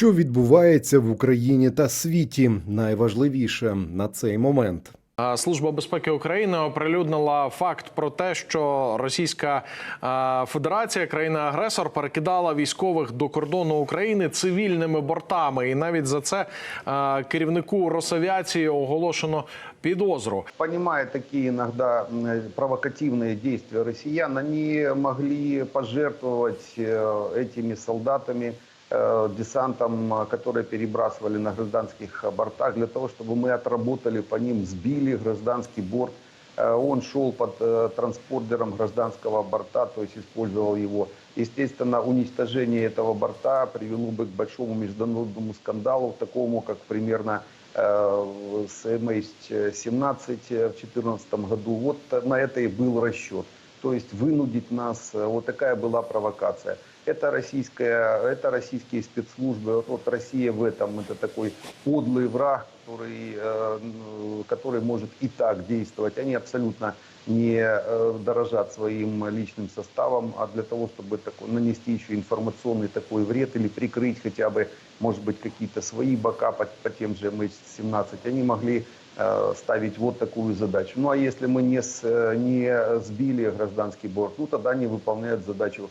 Що відбувається в Україні та світі, найважливіше на цей момент. А Служба безпеки України оприлюднила факт про те, що Російська е, Федерація, країна-агресор, перекидала військових до кордону України цивільними бортами, і навіть за це е, керівнику Росавіації оголошено підозру. Понимая такие иногда м, провокативные действия россиян, они могли пожертвовать э, этими солдатами, э, десантом, э, которые перебрасывали на гражданских э, бортах, для того, чтобы мы отработали по ним, сбили гражданский борт. Э, Он шел под э, транспортером гражданского борта, то есть использовал его. Естественно, уничтожение этого борта привело бы к большому международному скандалу, такому, как примерно э, с MH17 в 2014 году. Вот на это и был расчет. То есть вынудить нас, э, вот такая была провокация. Это, российская, это российские спецслужбы, вот, вот Россия в этом, это такой подлый враг, который, э, который может и так действовать. Они абсолютно не э, дорожат своим личным составом, а для того, чтобы такой, нанести еще информационный такой вред или прикрыть хотя бы, может быть, какие-то свои бока по, по тем же MH17, они могли э, ставить вот такую задачу. Ну а если мы не, с, не сбили гражданский борт, ну тогда они выполняют задачу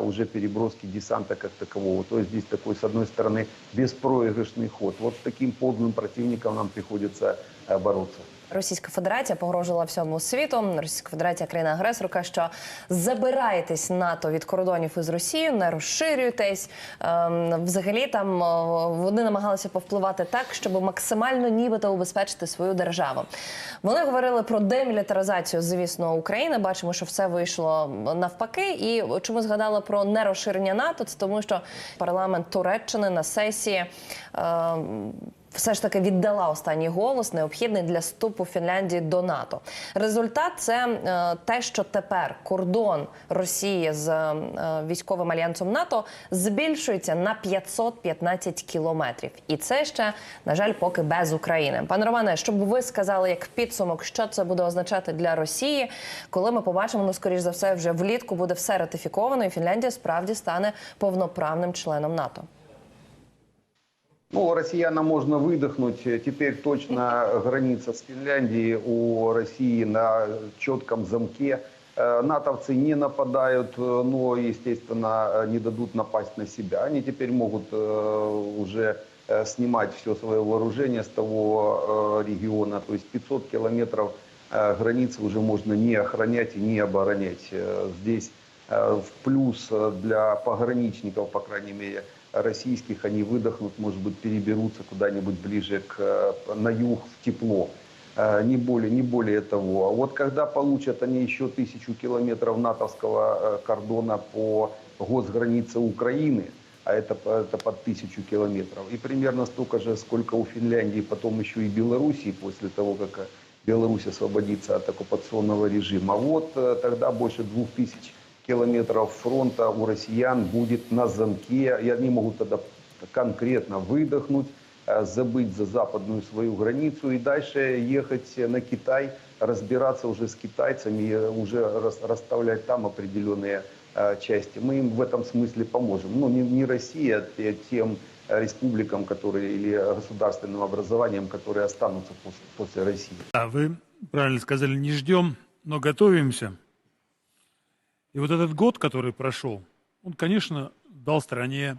уже переброски десанта как такового. То есть здесь такой, с одной стороны, беспроигрышный ход. Вот с таким подлым противником нам приходится э, бороться. Російська Федерація погрожувала всьому світу. Російська Федерація країна агресорка, що забирайтесь НАТО від кордонів із Росією, не розширюйтесь. Ем, взагалі там е, вони намагалися повпливати так, щоб максимально нібито убезпечити свою державу. Вони говорили про демілітаризацію, звісно, України. Бачимо, що все вийшло навпаки. І чому згадала про нерозширення НАТО? Це тому, що парламент Туреччини на сесії. ем, все ж таки віддала останній голос, необхідний для вступу Фінляндії до НАТО. Результат це е, те, що тепер кордон Росії з е, військовим альянсом НАТО збільшується на 515 кілометрів, і це ще на жаль, поки без України. Пане Романе, щоб ви сказали як підсумок, що це буде означати для Росії, коли ми побачимо, ну скоріш за все, вже влітку буде все ратифіковано, і Фінляндія справді стане повноправним членом НАТО. Ну, россиянам можно выдохнуть. Теперь точно граница с Финляндией у России на четком замке. Э, Натовцы не нападают, э, но, естественно, э, не дадут напасть на себя. Они теперь могут э, уже э, снимать все свое вооружение с того э, региона. То есть 500 километров э, границы уже можно не охранять и не оборонять. Э, Здесь э, в плюс э, для пограничников, по крайней мере, российских, они выдохнут, может быть, переберутся куда-нибудь ближе к, э, на юг в тепло. Э, Не более, не более того. А вот когда получат они еще тысячу километров натовского э, кордона по госгранице Украины, а это, по- это под тысячу километров, и примерно столько же, сколько у Финляндии, потом еще и Белоруссии, после того, как э, Беларусь освободится от оккупационного режима. Вот э, тогда больше двух тысяч километров фронта у россиян будет на замке, и они могут тогда конкретно выдохнуть, э, забыть за западную свою границу и дальше ехать на Китай, разбираться уже с китайцами, и уже рас- расставлять там определенные э, части. Мы им в этом смысле поможем. Ну, не, Россия, а те- тем э, республикам, которые или государственным образованиям, которые останутся после, России. Да, вы правильно сказали, не ждем, но готовимся. И вот этот год, который прошел, он, конечно, дал стране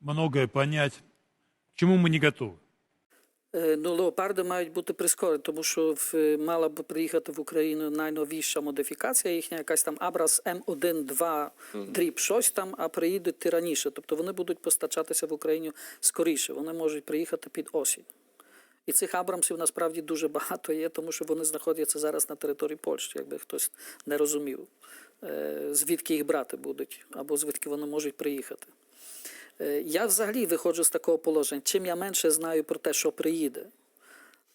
многое понять, к чему мы не готовы. Е, Ну, леопарди мають бути прискорені, тому що в, мала б приїхати в Україну найновіша модифікація їхня, якась там Абрас М1, 2, дріб щось там, а приїдуть ті раніше. Тобто вони будуть постачатися в Україну скоріше. Вони можуть приїхати під осінь. І цих Абрамсів насправді дуже багато є, тому що вони знаходяться зараз на території Польщі, якби хтось не розумів, е, звідки їх брати будуть, або звідки вони можуть приїхати. Е, Я взагалі виходжу з такого положення. Чим я менше знаю про те, що приїде,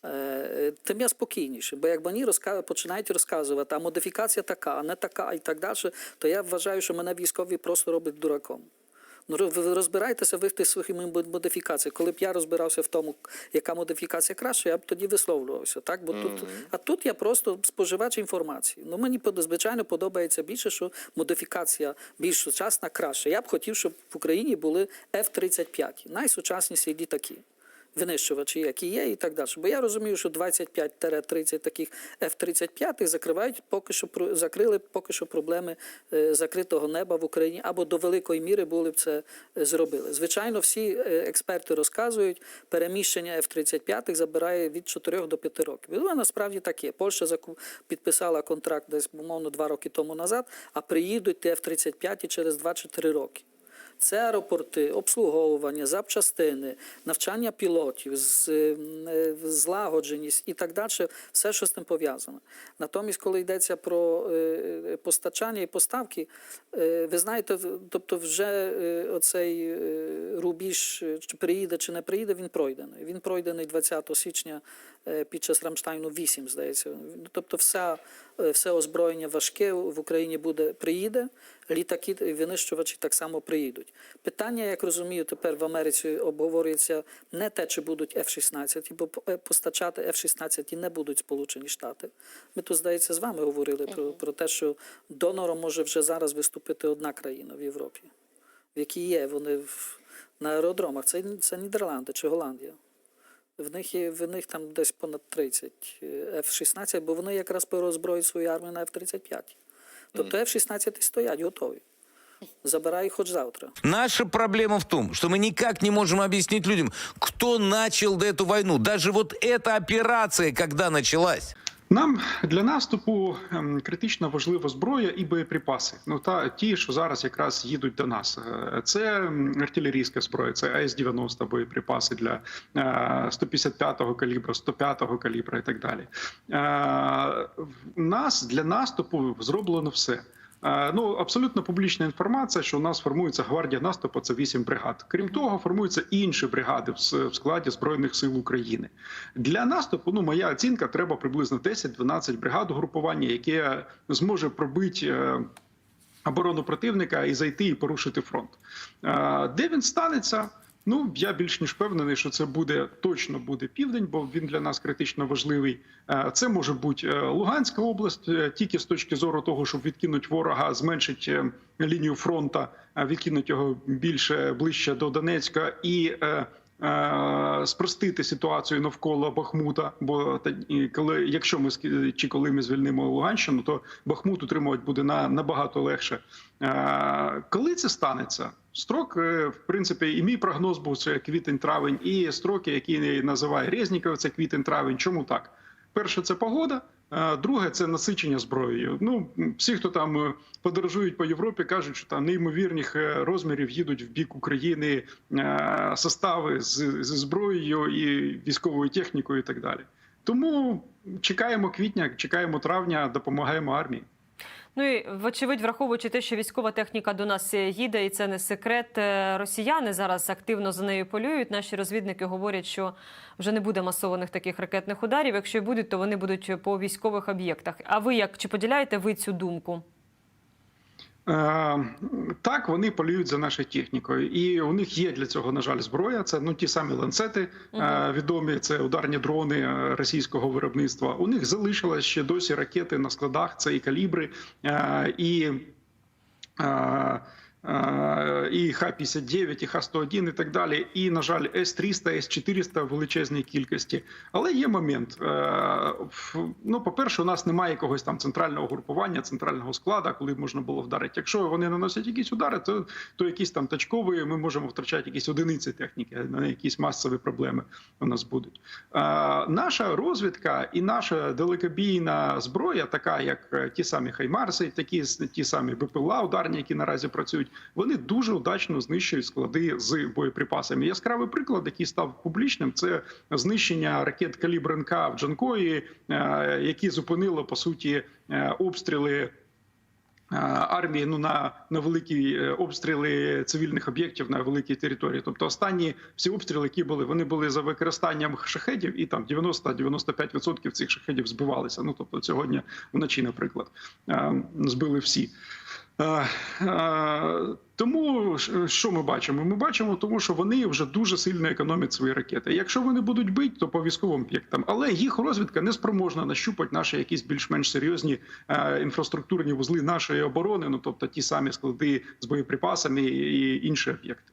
е, тим я спокійніше. Бо як мені починають розказувати, а модифікація така, а не така і так далі, то я вважаю, що мене військові просто роблять дураком. Ну розбирайтеся ви в тих своїх модифікаціях. Коли б я розбирався в тому, яка модифікація краще, я б тоді висловлювався. Так, бо тут а тут я просто споживач інформації. Ну мені звичайно подобається більше, що модифікація більш сучасна краще. Я б хотів, щоб в Україні були F-35, найсучасніші літаки винищувачі, які є, і так далі. Бо я розумію, що 25-30 таких F-35 закривають поки що закрили поки що проблеми е, закритого неба в Україні або до великої міри були б це е, зробили. Звичайно, всі е, експерти розказують, переміщення F-35 забирає від 4 до 5 років. Воно насправді так є. Польща підписала контракт десь, умовно, 2 роки тому назад, а приїдуть ті F-35 через 2 чи 3 роки. Це аеропорти, обслуговування, запчастини, навчання пілотів, е, злагодженість і так далі. Все, що з тим пов'язано. Натомість, коли йдеться про е, постачання і поставки, е, ви знаєте, тобто вже е, оцей е, рубіж, е, чи приїде чи не приїде, він пройдений. Він пройдений 20 січня е, під час Рамштайну 8, здається. Тобто, вся, е, все озброєння важке в Україні буде приїде. Літаки і винищувачі так само приїдуть. Питання, як розумію, тепер в Америці обговорюється не те, чи будуть F-16, бо е, постачати F-16 не будуть Сполучені Штати. Ми тут, здається, з вами говорили про, про те, що донором може вже зараз виступити одна країна в Європі, в якій є вони в, на аеродромах. Це, це Нідерланди чи Голландія. В них, є, в них там десь понад 30 F-16, бо вони якраз переозброюють свою армію на F-35. Тобто F-16 стоять готові. Забирай їх хоч завтра. Наша проблема в том, что мы никак не можем объяснить людям, кто начал эту войну. Даже вот эта операция, когда началась. Нам для наступу ем, критично важлива зброя і боєприпаси. Ну та ті, що зараз якраз їдуть до нас. Е, Це артилерійська зброя, це АС-90 боєприпаси для е, 155-го калібру, 105-го калібра і так далі. У В нас для наступу зроблено все. Е, Ну, абсолютно публічна інформація, що у нас формується гвардія наступу, це вісім бригад. Крім того, формуються інші бригади в складі збройних сил України. Для наступу, ну моя оцінка, треба приблизно 10-12 бригад угрупування, яке зможе пробити. е, Оборону противника і зайти і порушити фронт. Е, Де він станеться? Ну я більш ніж впевнений, що це буде точно буде південь, бо він для нас критично важливий. Е, Це може бути е, Луганська область, е, тільки з точки зору того, щоб відкинути ворога, зменшить лінію фронту, е, відкинуть його більше ближче до Донецька і. Спростити ситуацію навколо Бахмута, бо коли, якщо ми чи коли ми звільнимо Луганщину, то Бахмут утримувати буде на набагато легше. Коли це станеться? Строк, е, в принципі, і мій прогноз був це квітень-травень, і строки, які називає Резніков, це квітень-травень. Чому так? Перше, це погода. Друге, це насичення зброєю. Ну всі, хто там е, подорожують по Європі, кажуть, що там неймовірних е, розмірів їдуть в бік України состави з, зі зброєю і військовою технікою, і так далі. Тому чекаємо квітня, чекаємо травня, допомагаємо армії. Ну і вочевидь, враховуючи те, що військова техніка до нас їде, і це не секрет. е, Росіяни зараз активно за нею полюють. Наші розвідники говорять, що вже не буде масованих таких ракетних ударів. Якщо будуть, то вони будуть по військових об'єктах. А ви як чи поділяєте ви цю думку? Е, Так, вони полюють за нашою технікою, і у них є для цього, на жаль, зброя. Це ну ті самі ланцети е, відомі. Це ударні дрони е, російського виробництва. У них залишилось ще досі ракети на складах. Це і калібри, і. Е, І Х-59, і Х-101 і так далі. І, на жаль, С-300, С-400 в величезній кількості. Але є момент. Е, Ну, по-перше, у нас немає якогось там центрального групування, центрального складу, коли можна було вдарити. Якщо вони наносять якісь удари, то, то якісь там точкові, ми можемо втрачати якісь одиниці техніки, на якісь масові проблеми у нас будуть. Е, Наша розвідка і наша далекобійна зброя, така як ті самі Хаймарси, такі ті самі БПЛА ударні, які наразі працюють, вони дуже удачно знищують склади з боєприпасами. Яскравий приклад, який став публічним, це знищення ракет калібр НК в Джанкої, е, які зупинило по суті е, обстріли. е, Армії ну на, на великі обстріли цивільних об'єктів на великій території. Тобто останні всі обстріли, які були, вони були за використанням шахедів, і там 90-95% цих шахедів збивалися. Ну тобто сьогодні вночі, наприклад, збили всі. Е, е, Тому що ми бачимо? Ми бачимо, тому що вони вже дуже сильно економять свої ракети. Якщо вони будуть бити, то по військовим об'єктам, але їх розвідка не спроможна нащупати наші якісь більш-менш серйозні е, інфраструктурні вузли нашої оборони, ну тобто ті самі склади з боєприпасами і інші об'єкти.